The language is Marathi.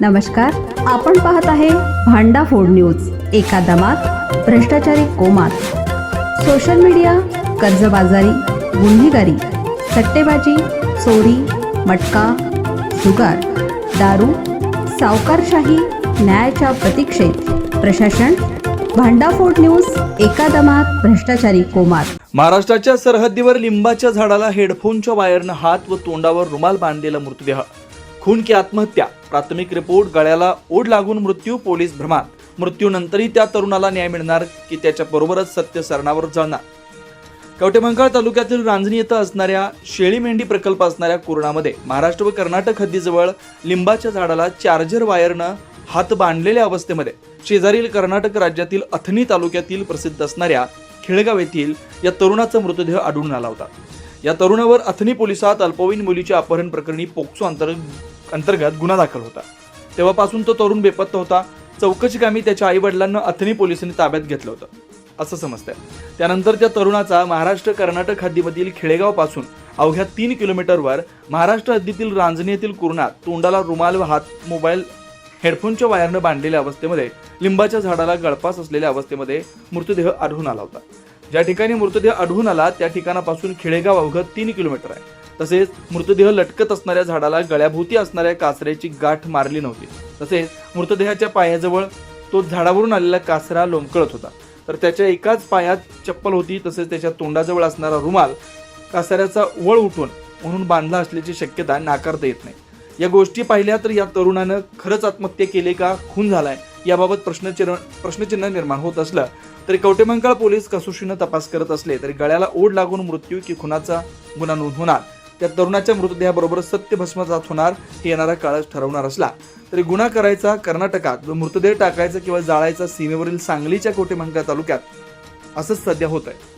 नमस्कार आपण पाहत आहे भांडा फोड न्यूज एका दमात भ्रष्टाचारी कोमात. सोशल मीडिया कर्जबाजारी गुन्हेगारी सट्टेबाजी चोरी मटका जुगार दारू सावकारशाही न्यायाच्या प्रतीक्षेत. प्रशासन भांडाफोड न्यूज एका दमात भ्रष्टाचारी कोमात. महाराष्ट्राच्या सरहद्दीवर लिंबाच्या झाडाला हेडफोनच्या वायरनं हात व तोंडावर रुमाल बांधलेला मृतदेह. खून की आत्महत्या प्राथमिक रिपोर्ट गळ्याला ओढ लागून मृत्यू पोलीस भ्रमात. मृत्यूनंतरही त्या तरुणाला न्याय मिळणार की त्याच्या बरोबरच सत्य सरणावर जळणार. कवटेमंकाळ तालुक्यातील रांजणी येथे असणाऱ्या शेळी मेंढी प्रकल्प असणाऱ्या कुरणामध्ये महाराष्ट्र व कर्नाटक हद्दीजवळ लिंबाच्या झाडाला चार्जर वायरनं हात बांधलेल्या अवस्थेमध्ये शेजारील कर्नाटक राज्यातील अथनी तालुक्यातील प्रसिद्ध असणाऱ्या खिळगाव येथील या तरुणाचा मृतदेह आढळून आला होता. या तरुणावर अथनी पोलिसात अल्पवयीन मुलीच्या अपहरण प्रकरणी पोक्सो अंतर्गत अंतर्गत गुन्हा दाखल होता. तेव्हापासून तो तरुण बेपत्ता होता. चौकशी कामी त्याच्या आई वडिलांना अथनी पोलिसांनी ताब्यात घेतलं होतं. असं समजतंय. त्यानंतर त्या तरुणाचा महाराष्ट्र कर्नाटक हद्दीमधील खेडेगावपासून अवघ्या तीन किलोमीटरवर महाराष्ट्र हद्दीतील रांजणी येथील कुरणात तोंडाला रुमाल व हात मोबाईल हेडफोनच्या वायरनं बांधलेल्या अवस्थेमध्ये लिंबाच्या झाडाला गळपास असलेल्या अवस्थेमध्ये मृतदेह आढळून आला होता. ज्या ठिकाणी मृतदेह आढळून आला त्या ठिकाणापासून खेडेगाव अवघं तीन किलोमीटर आहे. तसेच मृतदेह लटकत असणाऱ्या झाडाला गळ्याभोवती असणाऱ्या कासऱ्याची गाठ मारली नव्हती. तसेच मृतदेहाच्या पायाजवळ तो झाडावरून आलेला कासरा लोंबकळत होता. तर त्याच्या एकाच पायात चप्पल होती तसेच त्याच्या तोंडाजवळ असणारा रुमाल कासाऱ्याचा वळ उठून म्हणून बांधला असल्याची शक्यता नाकारता येत नाही. या गोष्टी पाहिल्या तर या तरुणानं खरंच आत्महत्या केली का खून झालाय याबाबत प्रश्नचिन्ह प्रश्नचिन्ह निर्माण होत असलं तरी कवटेमंकाळ पोलीस कसोशीनं तपास करत असले तरी गळ्याला ओढ लागून मृत्यू की खुनाचा गुन्हा नोंद होणार त्या तरुणाच्या मृतदेहाबरोबर सत्य भस्मजात होणार हे येणारा काळच ठरवणार असला. तरी गुन्हा करायचा कर्नाटकात व मृतदेह टाकायचा किंवा जाळायचा सीमेवरील सांगलीच्या कोटेमंकाळ तालुक्यात असंच सध्या होत आहे